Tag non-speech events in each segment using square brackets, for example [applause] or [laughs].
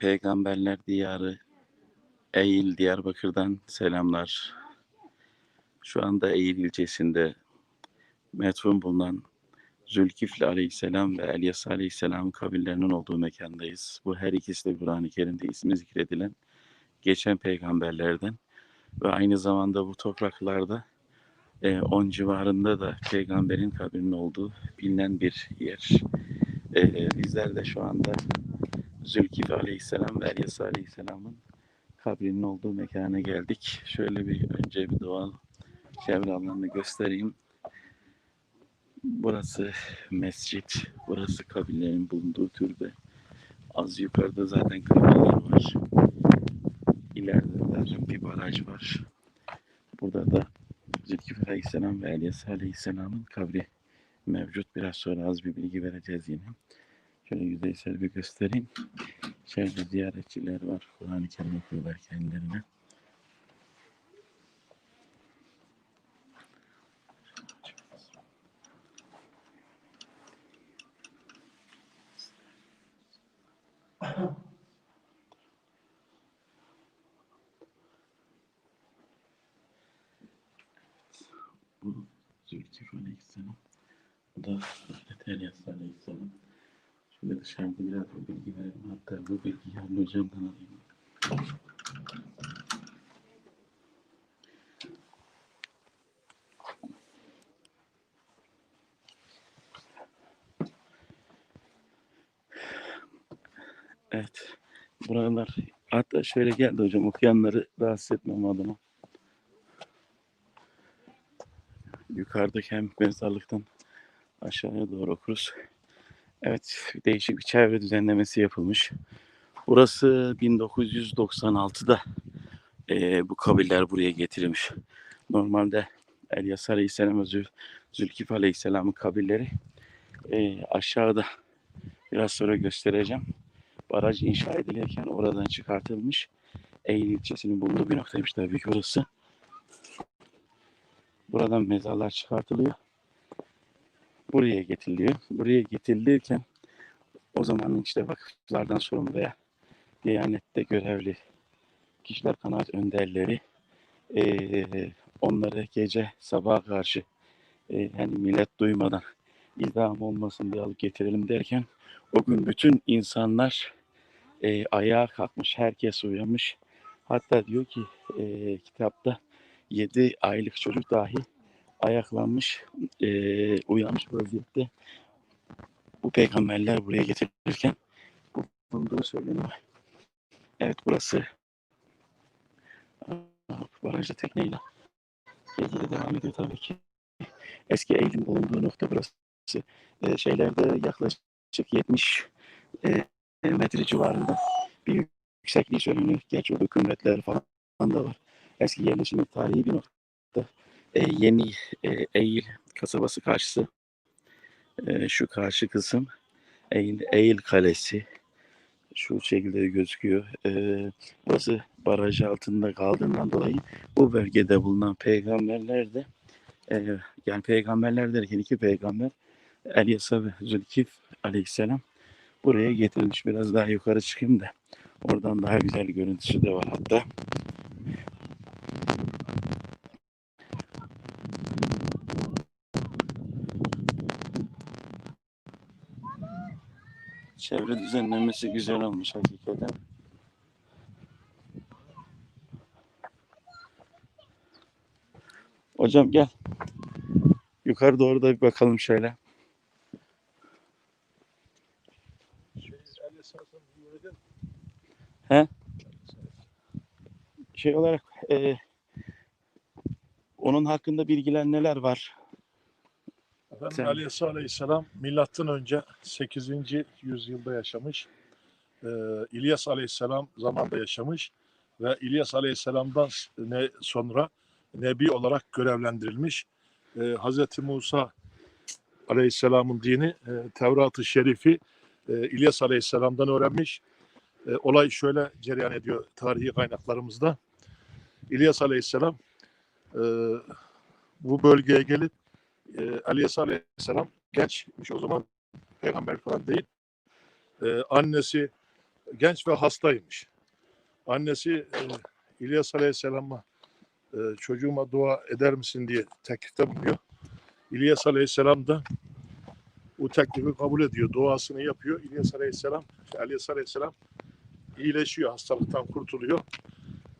Peygamberler Diyarı Eğil Diyarbakır'dan selamlar. Şu anda Eğil ilçesinde metfun bulunan Zülkifli Aleyhisselam ve Elyas Aleyhisselam'ın kabirlerinin olduğu mekandayız. Bu her ikisi de Kur'an-ı Kerim'de ismi zikredilen geçen peygamberlerden ve aynı zamanda bu topraklarda e, 10 civarında da peygamberin kabrinin olduğu bilinen bir yer. E, bizler de şu anda Zülkifli Aleyhisselam ve Elyas Aleyhisselam'ın kabrinin olduğu mekana geldik. Şöyle bir önce bir doğal çevre alanını göstereyim. Burası mescit, burası kabirlerin bulunduğu türbe. Az yukarıda zaten kabirler var. İleride de bir baraj var. Burada da Zülkifli Aleyhisselam ve Elyas Aleyhisselam'ın kabri mevcut. Biraz sonra az bir bilgi vereceğiz yine. Şöyle yüzeysel bir göstereyim. İçeride ziyaretçiler var. Kur'an-ı Kerim okuyorlar kendilerine. Bu Zülkifli Aleyhisselam. Bu da Hazreti Elyas Aleyhisselam. Şöyle dışarıda biraz bir bilgi verelim. Hatta bu bilgiyi Halil Hocam'dan alayım. Evet. Buralar hatta şöyle geldi hocam okuyanları rahatsız etmem adına. Yukarıdaki hem mezarlıktan aşağıya doğru okuruz. Evet, değişik bir çevre düzenlemesi yapılmış. Burası 1996'da eee, bu kabirler buraya getirilmiş. Normalde Elyas Aleyhisselam ve Zül, Zülkif Aleyhisselam'ın kabirleri eee, aşağıda. Biraz sonra göstereceğim. Baraj inşa edilirken oradan çıkartılmış. Eğil ilçesinin bulunduğu bir noktaymış tabii ki orası. Buradan mezarlar çıkartılıyor buraya getiriliyor. Buraya getirilirken o zamanın işte vakıflardan sorumlu veya Diyanet'te görevli kişiler, kanaat önderleri eee, onları gece sabaha karşı eee, hani millet duymadan idam olmasın diye alıp getirelim derken o gün bütün insanlar eee, ayağa kalkmış, herkes uyanmış. Hatta diyor ki eee, kitapta 7 aylık çocuk dahi ayaklanmış, eee, uyanmış vaziyette bu peygamberler buraya getirilirken bulunduğu söyleniyor. Evet burası barajda tekneyle ilgili devam ediyor tabii ki. Eski eğilim bulunduğu nokta burası. Eee, şeylerde yaklaşık 70 eee, metre civarında bir yüksekliği söyleniyor. Geç oldu kümletler falan da var. Eski yerleşim tarihi bir nokta. Eee, yeni eee, Eğil kasabası karşısı. Eee, şu karşı kısım Eğil, Eğil Kalesi. Şu şekilde gözüküyor. Eee, burası baraj altında kaldığından dolayı bu bölgede bulunan peygamberler de eee, yani peygamberler derken iki peygamber Elyasa ve Zülkif aleyhisselam buraya getirilmiş. Biraz daha yukarı çıkayım da oradan daha güzel görüntüsü de var hatta. Çevre düzenlemesi güzel olmuş hakikaten. Hocam gel. Yukarı doğru da bir bakalım şöyle. He? Şey olarak e, onun hakkında bilgiler neler var? Efendim Aleyhisselam Aleyhisselam milattan önce 8. yüzyılda yaşamış. Ee, İlyas Aleyhisselam zamanında yaşamış ve İlyas Aleyhisselam'dan ne sonra nebi olarak görevlendirilmiş. Ee, Hazreti Musa Aleyhisselam'ın dini e, Tevrat-ı Şerif'i e, İlyas Aleyhisselam'dan öğrenmiş. E, olay şöyle cereyan ediyor tarihi kaynaklarımızda. İlyas Aleyhisselam e, bu bölgeye gelip e, Aleyhisselam Aleyhisselam gençmiş o zaman peygamber falan değil. E, annesi genç ve hastaymış. Annesi e, İlyas Aleyhisselam'a e, çocuğuma dua eder misin diye teklifte bulunuyor. İlyas Aleyhisselam da bu teklifi kabul ediyor. Duasını yapıyor. İlyas Aleyhisselam, İlyas Aleyhisselam iyileşiyor. Hastalıktan kurtuluyor.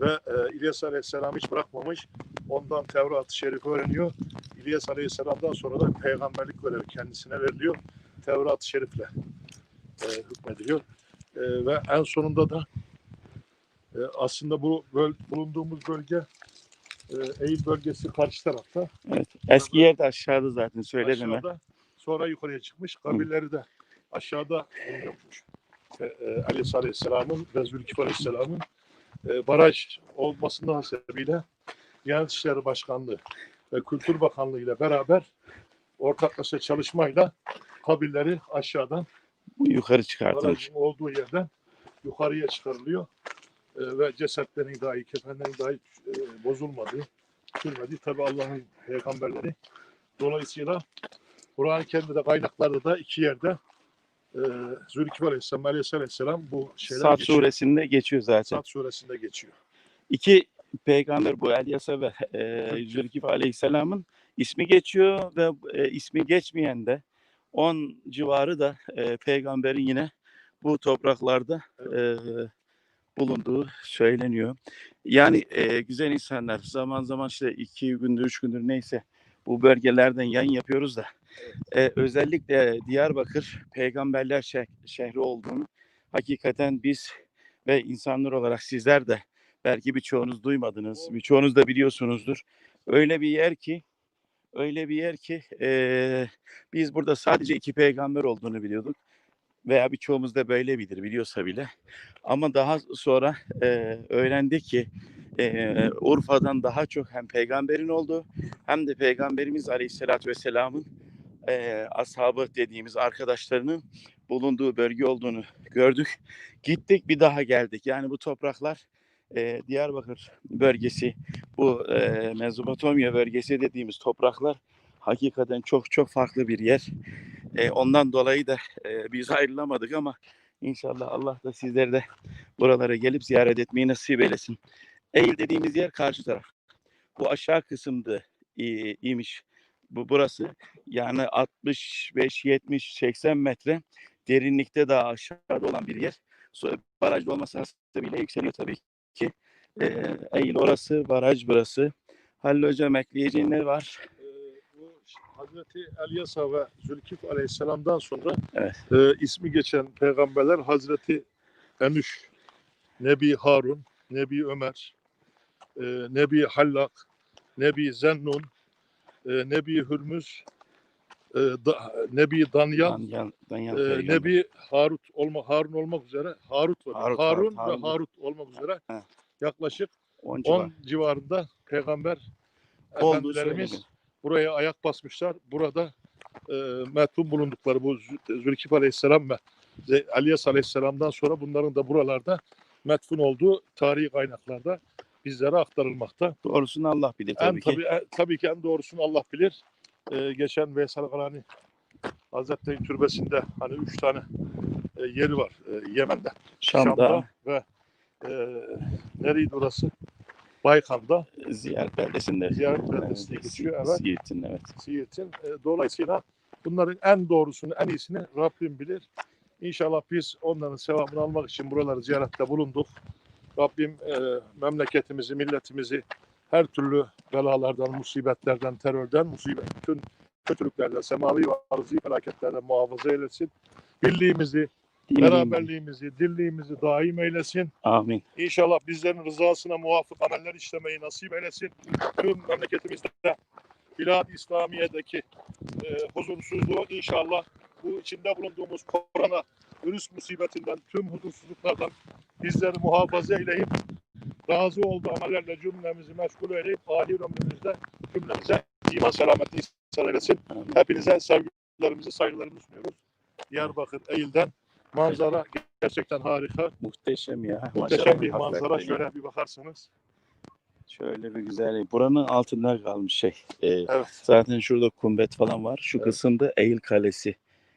Ve e, İlyas Aleyhisselam hiç bırakmamış. Ondan Tevrat-ı Şerif öğreniyor. İlyas Aleyhisselam'dan sonra da peygamberlik görevi kendisine veriliyor. Tevrat-ı Şerif'le e, hükmediliyor. E, ve en sonunda da e, aslında bu böl- bulunduğumuz bölge e, Eğil bölgesi karşı tarafta. Evet. Eski yer de aşağıda zaten söyledim ben. aşağıda. Sonra yukarıya çıkmış. Kabilleri de aşağıda bulunuyormuş. E, e, Ali Aleyhisselam'ın ve Zülkif Aleyhisselam'ın e, baraj olmasından hasebiyle Diyanet İşleri Başkanlığı ve Kültür Bakanlığı ile beraber ortaklaşa çalışmayla kabilleri aşağıdan Bu yukarı çıkartılmış. olduğu yerden yukarıya çıkarılıyor. E, ve cesetlerin dahi, kefenlerin dahi e, bozulmadığı, sürmediği tabi Allah'ın peygamberleri. Dolayısıyla Kur'an-ı Kerim'de kaynaklarda da iki yerde e, Zülkif Aleyhisselam, Aleyhisselam bu şeyler Sad geçiyor. suresinde geçiyor zaten. Sad suresinde geçiyor. İki peygamber bu Elyasa ve [laughs] e, Zülkif Aleyhisselam'ın ismi geçiyor ve e, ismi geçmeyen de 10 civarı da e, peygamberin yine bu topraklarda e, bulunduğu söyleniyor. Yani e, güzel insanlar zaman zaman işte iki gündür, üç gündür neyse bu bölgelerden yayın yapıyoruz da e, özellikle Diyarbakır peygamberler şeh- şehri olduğunu hakikaten biz ve insanlar olarak sizler de belki birçoğunuz duymadınız, birçoğunuz da biliyorsunuzdur. Öyle bir yer ki, öyle bir yer ki eee, biz burada sadece iki peygamber olduğunu biliyorduk. Veya birçoğumuz da böyle bilir, biliyorsa bile. Ama daha sonra eee öğrendik ki eee, Urfa'dan daha çok hem peygamberin olduğu hem de peygamberimiz Aleyhisselatü Vesselam'ın eee ashabı dediğimiz arkadaşlarının bulunduğu bölge olduğunu gördük. Gittik bir daha geldik. Yani bu topraklar e, Diyarbakır bölgesi, bu e, Mezopotamya bölgesi dediğimiz topraklar hakikaten çok çok farklı bir yer. E, ondan dolayı da e, biz ayrılamadık ama inşallah Allah da sizleri de buralara gelip ziyaret etmeyi nasip eylesin. Eğil dediğimiz yer karşı taraf. Bu aşağı kısımdı imiş bu burası. Yani 65, 70, 80 metre derinlikte daha aşağıda olan bir yer. Barajda olması hasebiyle yükseliyor tabii ki. Ee, Eğil orası, baraj burası. Halil Hocam ekleyeceğin ne var? Hazreti Elyasa ve Zülkif Aleyhisselam'dan sonra Evet. e, ismi geçen peygamberler Hazreti Enüş, Nebi Harun, Nebi Ömer, e, Nebi Hallak, Nebi Zennun, e, Nebi Hürmüz, e, da, Nebi Danyal, Danyan, Danyan e. Nebi Harut olma Harun olmak üzere Harut var. Harut, Harun, Harun. ve Harut olmak üzere He. yaklaşık On 10 civar. civarında peygamber efendilerimiz buraya ayak basmışlar. Burada e, metfun bulundukları bu Zü- Zülkif Aleyhisselam ve Aliyas Aleyhisselam'dan sonra bunların da buralarda metfun olduğu tarihi kaynaklarda bizlere aktarılmakta. Doğrusunu Allah bilir En tabii ki. tabii, en- tabii ki en doğrusunu Allah bilir. E, geçen Veysel Galani Hazretleri Türbesi'nde hani üç tane e, yeri var e, Yemen'de. Şam'da, ve e, nereydi orası? Baykan'da ziyaret beldesinde. Ziyaret beldesi diye geçiyor, evet. Siirt'in evet. Siirt'in. E, dolayısıyla bunların en doğrusunu, en iyisini Rabbim bilir. İnşallah biz onların sevabını almak için buraları ziyarette bulunduk. Rabbim e, memleketimizi, milletimizi her türlü belalardan, musibetlerden, terörden, musibet, bütün kötülüklerden, semavi ve arzi felaketlerden muhafaza eylesin. Birliğimizi, ben. beraberliğimizi, dirliğimizi daim eylesin. Amin. İnşallah bizlerin rızasına muvafık ameller işlemeyi nasip eylesin. Tüm memleketimizde Bilad-ı İslamiye'deki e, huzursuzluğu inşallah bu içinde bulunduğumuz korona virüs musibetinden, tüm huzursuzluklardan bizleri muhafaza eyleyip razı olduğu amellerle cümlemizi meşgul eyleyip ahir ömrümüzde cümlemize iman selameti ihsan eylesin. Hepinize sevgilerimizi, saygılarımızı sunuyoruz. Diyarbakır, Eylül'den manzara gerçekten harika. Muhteşem ya. Muhteşem bir manzara. Şöyle bir bakarsanız. Şöyle bir güzel. Buranın altında kalmış şey. Ee, Evet. zaten şurada kumbet falan var. Şu Evet. kısımda Eğil Kalesi.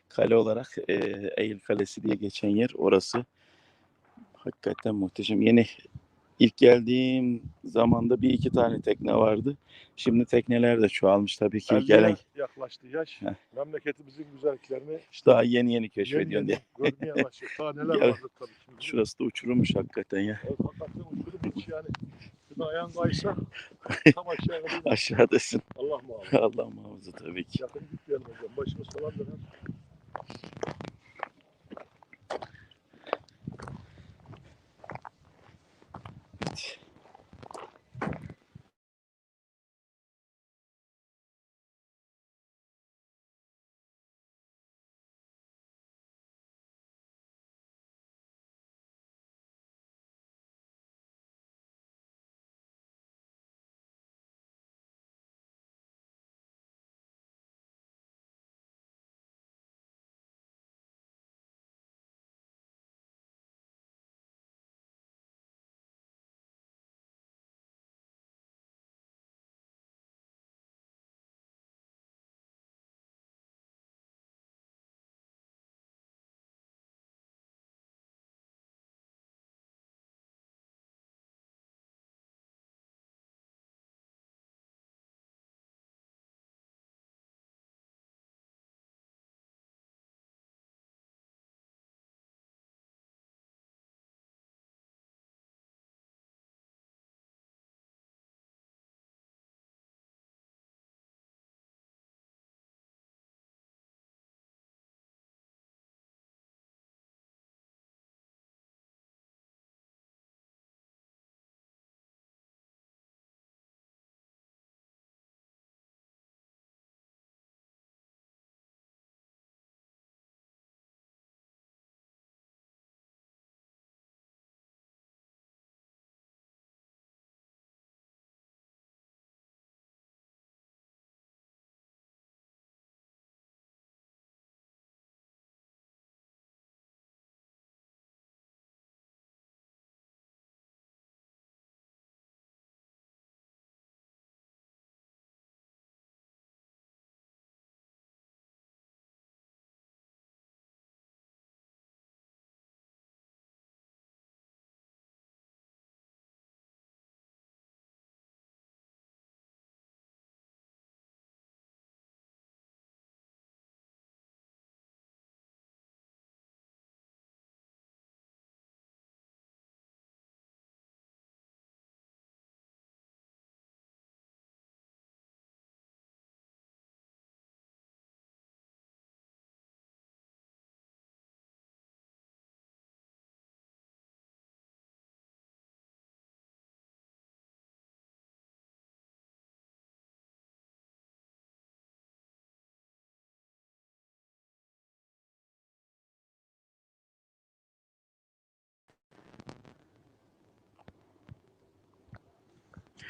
Kale olarak e, Eğil Kalesi diye geçen yer orası. Hakikaten muhteşem. Yeni ilk geldiğim zamanda bir iki tane tekne vardı. Şimdi tekneler de çoğalmış tabii ki. 50'ye Gelen yaklaştı yaş. Heh. Memleketimizin güzelliklerini işte daha yeni yeni keşfediyorsun diye. görmeye [laughs] başlıyor. Daha neler Gel. vardır tabii. Şimdi. Şurası da uçurulmuş hakikaten ya. Evet, hakikaten uçurum hiç yani. Bir ayağın kaysa [laughs] tam aşağıya kadar. Aşağıdasın. Allah muhafaza. Allah muhafaza tabii ki. Yakın gitmeyelim hocam. Başımız falan döner.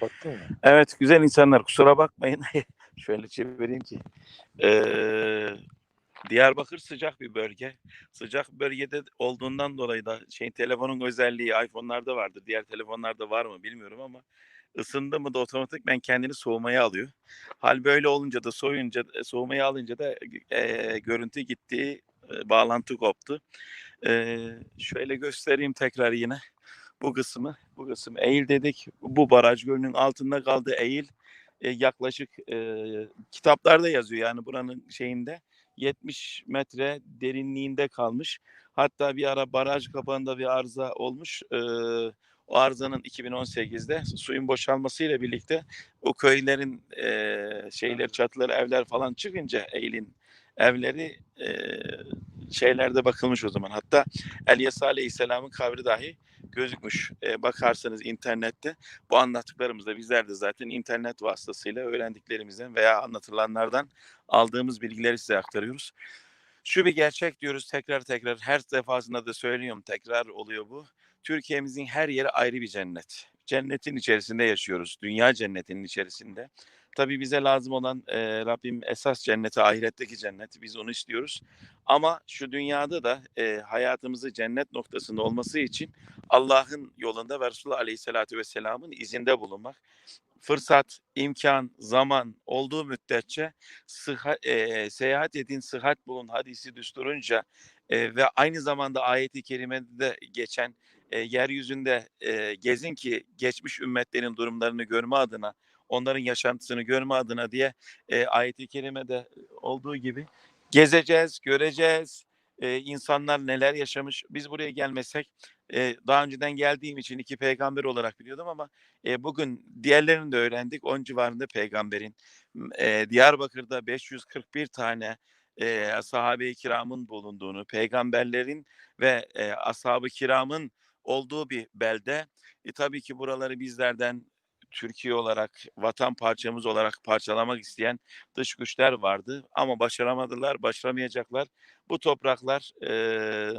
Baktın mı? Evet güzel insanlar kusura bakmayın. [laughs] Şöyle çevireyim ki. Ee, Diyarbakır sıcak bir bölge. Sıcak bölgede olduğundan dolayı da şey telefonun özelliği iPhone'larda vardır. Diğer telefonlarda var mı bilmiyorum ama ısındı mı da otomatik ben kendini soğumaya alıyor. Hal böyle olunca da soğuyunca soğumaya alınca da e, görüntü gitti, e, bağlantı koptu. E, şöyle göstereyim tekrar yine bu kısmı. Bu kısım Eğil dedik. Bu baraj gölünün altında kaldı Eğil. E, yaklaşık e, kitaplarda yazıyor yani buranın şeyinde 70 metre derinliğinde kalmış. Hatta bir ara baraj kapağında bir arıza olmuş. E, o arızanın 2018'de suyun boşalmasıyla birlikte o köylerin e, şeyler çatıları evler falan çıkınca Eğil'in evleri e, şeylerde bakılmış o zaman. Hatta Elyas Aleyhisselam'ın kabri dahi gözükmüş. E, bakarsanız internette bu anlattıklarımızda bizler de zaten internet vasıtasıyla öğrendiklerimizden veya anlatılanlardan aldığımız bilgileri size aktarıyoruz. Şu bir gerçek diyoruz tekrar tekrar her defasında da söylüyorum tekrar oluyor bu. Türkiye'mizin her yeri ayrı bir cennet. Cennetin içerisinde yaşıyoruz. Dünya cennetinin içerisinde. Tabii bize lazım olan e, Rabbim esas cenneti, ahiretteki cennet. Biz onu istiyoruz. Ama şu dünyada da e, hayatımızı cennet noktasında olması için Allah'ın yolunda ve Resulullah Aleyhisselatü Vesselam'ın izinde bulunmak. Fırsat, imkan, zaman olduğu müddetçe sıhha, e, seyahat edin, sıhhat bulun hadisi düsturunca e, ve aynı zamanda ayeti kerimede de geçen e, yeryüzünde e, gezin ki geçmiş ümmetlerin durumlarını görme adına, onların yaşantısını görme adına diye e, ayet-i kerimede olduğu gibi gezeceğiz, göreceğiz. E, insanlar neler yaşamış. Biz buraya gelmesek e, daha önceden geldiğim için iki peygamber olarak biliyordum ama e, bugün diğerlerini de öğrendik. 10 civarında peygamberin. E, Diyarbakır'da 541 tane e, sahabe-i kiramın bulunduğunu, peygamberlerin ve e, ashab-ı kiramın olduğu bir belde. E, tabii ki buraları bizlerden Türkiye olarak, vatan parçamız olarak parçalamak isteyen dış güçler vardı. Ama başaramadılar, başaramayacaklar. Bu topraklar e,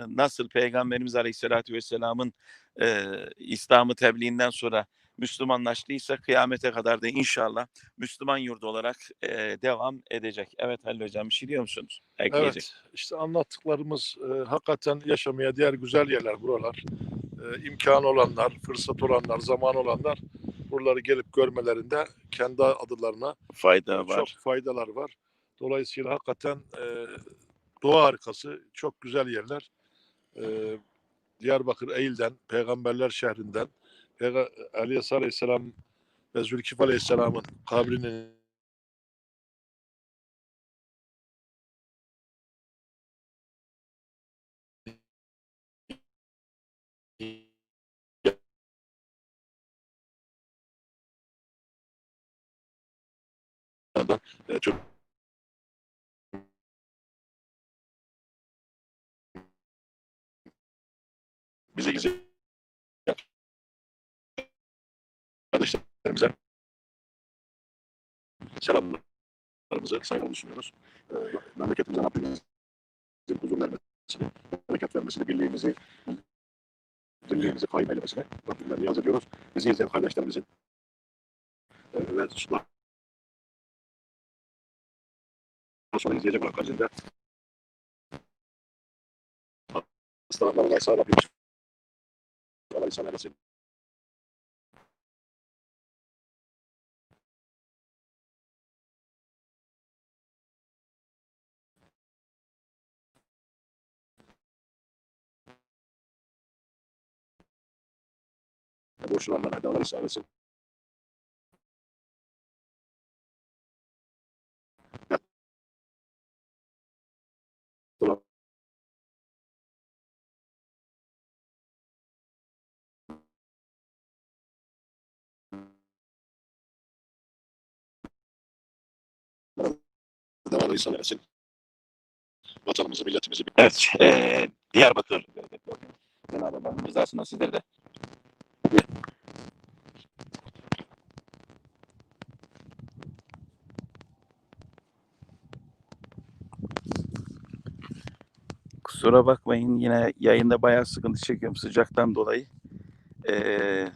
nasıl Peygamberimiz Aleyhisselatü Vesselam'ın e, İslam'ı tebliğinden sonra Müslümanlaştıysa kıyamete kadar da inşallah Müslüman yurdu olarak e, devam edecek. Evet Halil Hocam bir şey diyor musunuz? Ekleyecek. Evet, işte anlattıklarımız e, hakikaten yaşamaya diğer güzel yerler buralar. E, imkanı olanlar, fırsat olanlar, zaman olanlar buraları gelip görmelerinde kendi adlarına Fayda var. çok faydalar var. Dolayısıyla hakikaten e, doğa harikası, çok güzel yerler. E, Diyarbakır Eyl'den, Peygamberler şehrinden, Peyga Ali Aleyhisselam ve Zülkif Aleyhisselam'ın kabrinin e, çok bize güzel kardeşlerimize selamlarımızı saygılarımızı sunuyoruz. Ee, memleketimize Rabbimizin huzur vermesini, bereket vermesini, birliğimizi, birliğimizi kaim eylemesine Rabbimden. Bizi izleyen kardeşlerimizin e, ve sonra izleyecek olan kardeşlerinde hastalıklarına ise Rabbimiz Allah ihsan eylesin. Boşulanlara da Allah ihsan eylesin. Allah ihsan eylesin. Vatanımızı, milletimizi Evet, e, Diyarbakır Cenab-ı Allah'ın rızasına sizleri de Kusura bakmayın yine yayında bayağı sıkıntı çekiyorum sıcaktan dolayı. Ee,